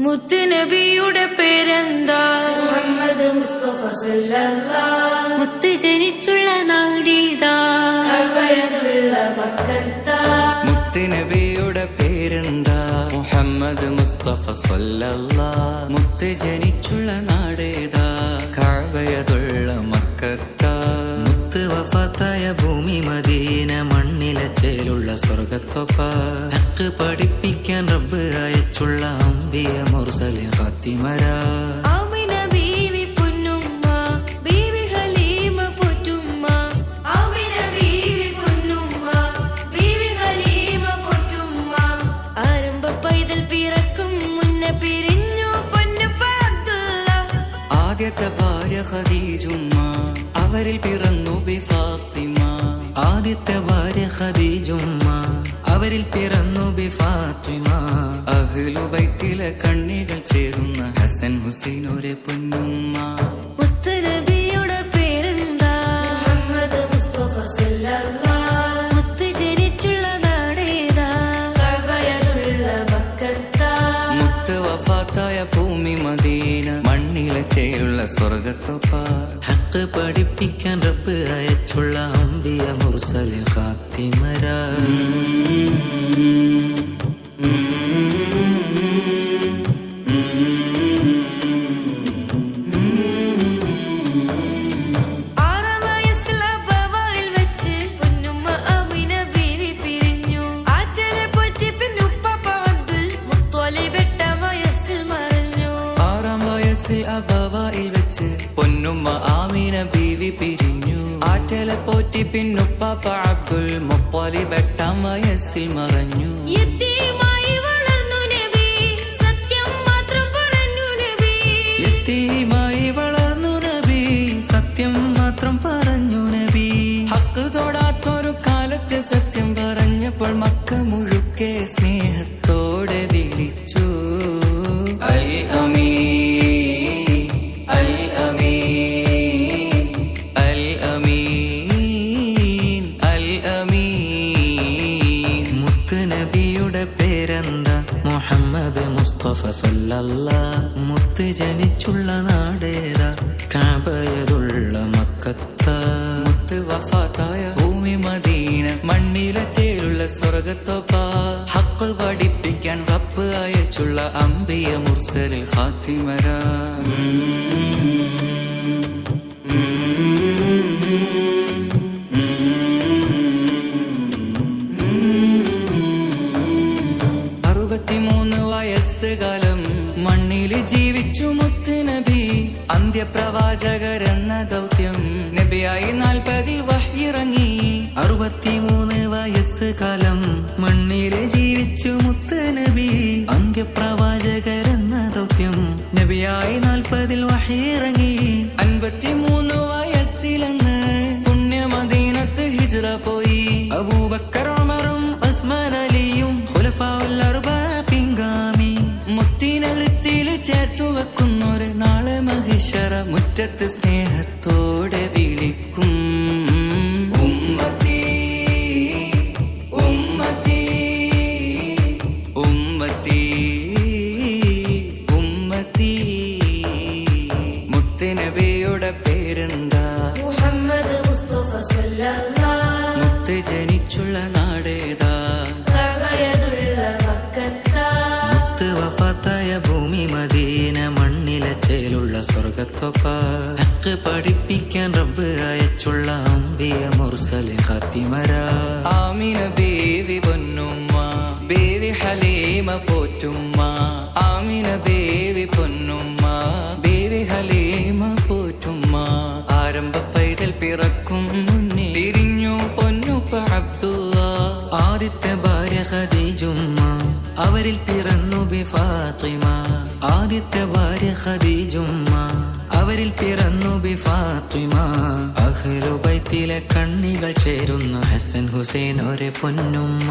മുത്തുനബിയുടെ പേരെന്താ? മുഹമ്മദ് മുസ്തഫ സല്ലല്ലാഹ്. മുത്ത് ജനിച്ചുള്ള നാടീതാ. മുത്തുനബിയുടെ പേരെന്താ? മുഹമ്മദ് മുസ്തഫ സല്ലല്ലാ മുത്ത് ജനിച്ചുള്ള നാടേതാ. കാവയതുള്ള മക്കത്ത. മുത്ത് വഫാത്തായ ഭൂമി മദീന മണ്ണിലെ ചേലുള്ള സ്വർഗത്തൊപ്പ പഠിപ്പിക്കാൻ റബ്ബ് അയച്ചുള്ള ആരംഭ പൈതൽ പിറക്കും മുന്നേ പിരിഞ്ഞു ആദ്യത്തെ ഭാര്യ ഖദീജുമ്മ അവരിൽ പിറന്നു ബി ഫാത്തിമ. ആദ്യത്തെ ഭാര്യ ഖദീജുമ്മ അവരിൽ പിറന്നു ബി ഫാത്തിമ. അഹ്ലു ബൈത്തിലെ കണ്ണികൾ ചേരുന്ന ഹസൻ ഹുസൈൻ ഒരു പൊന്നുമ്മ. മണ്ണിലെ സ്വർഗത്തൊപ്പാ ഹക്ക് പഠിപ്പിക്കാൻ റബ്ബ് അയച്ചുള്ള അമ്പിയ മുർസലിൽ ഖാത്തിമരാ. പോറ്റി പിന്നുപ്പാപ്പ അബ്ദുൽ മുപ്പലിബ് എട്ടാം വയസ്സിൽ മറഞ്ഞു. യത്തീമായി വളർന്നു നബി സത്യം മാത്രം പറഞ്ഞു നബി സത്യം മാത്രം പറഞ്ഞു നബി. ഹക്ക് തൊടാത്തൊരു കാലത്ത് സത്യം പറഞ്ഞപ്പോൾ മക്ക മുഴുക്കേ മുഹമ്മദ് മുസ്തഫ സല്ലല്ലാ മുത്ത് ജനിച്ചുള്ള നാടേതാ കാബയതുള്ള മക്കത്ത. മുത്ത് വഫാത്തായ ഭൂമി മദീന മണ്ണിലെ ചേലുള്ള സ്വർഗത്തൊപ്പ ഹക്ക് പഠിപ്പിക്കാൻ റബ്ബ് അയച്ചുള്ള അമ്പിയ മുർസലിൽ ഖാത്തിമരാ വയസ്സ് കാലം മണ്ണിൽ ജീവിച്ചു മുത്ത് നബി അന്ത്യപ്രവാചകരെന്ന ദൗത്യം നബിയായി നാൽപ്പതിൽ വഹിറങ്ങി. അറുപത്തിമൂന്ന് വയസ്സ് കാലം മണ്ണിൽ ജീവിച്ചു മുത്ത് നബി അന്ത്യപ്രവാചകരെന്ന ദൗത്യം നബിയായി നാൽപ്പതിൽ വഹിറങ്ങി. അൻപത്തിമൂന്ന് വയസ്സിലെന്ന് പുണ്യമദീനത്ത് ഹിജ്റ പോയി. അബൂബക്കർ മുറ്റത്ത് സ്നേഹത്തോടെ വിളിക്കും. ഉമ്മത്തി ഉമ്മത്തി ഉമ്മത്തി ഉമ്മത്തി. മുത്തുനബിയുടെ പേരെന്താ? മുഹമ്മദ് മുസ്തഫ മുത്ത് ജനിച്ചുള്ള നാടേതാ? മുത്ത് വഫാത്തായ ഭൂമി മദീന മണ്ണിലെ ചേലുള്ള സ്വർഗത്തൊപ്പ പഠിപ്പിക്കാൻ റബ്ബ് അയച്ചുള്ള അമ്പിയ മുർസലിൻ ഖാത്തിമരാ. ആമിന ബേവി പൊന്നുമ്മ. ബേവി ഹലീമ പോറ്റുമ്മ. ആമിന ബേവി പൊന്നുമ്മ. ബേവി ഹലീമ പോറ്റുമ്മ. ആരംഭ പൈതൽ പിറക്കും മുന്നേ. പിരിഞ്ഞു പൊന്നുപ്പ അബ്ദുള്ള. ആദിത്യ ഭാര്യ ഖദീജുമ്മ. അവരിൽ പിറന്നു ബി ഫാത്തിമ. ആദ്യത്തെ ഭാര്യ ഖദീജുമ്മ അവരിൽ പിറന്നു ബി ഫാത്തിമ. അഹ്ലു ബൈത്തിലെ കണ്ണികൾ ചേരുന്നു ഹസൻ ഹുസൈൻ ഒരു പൊന്നുമ്മ.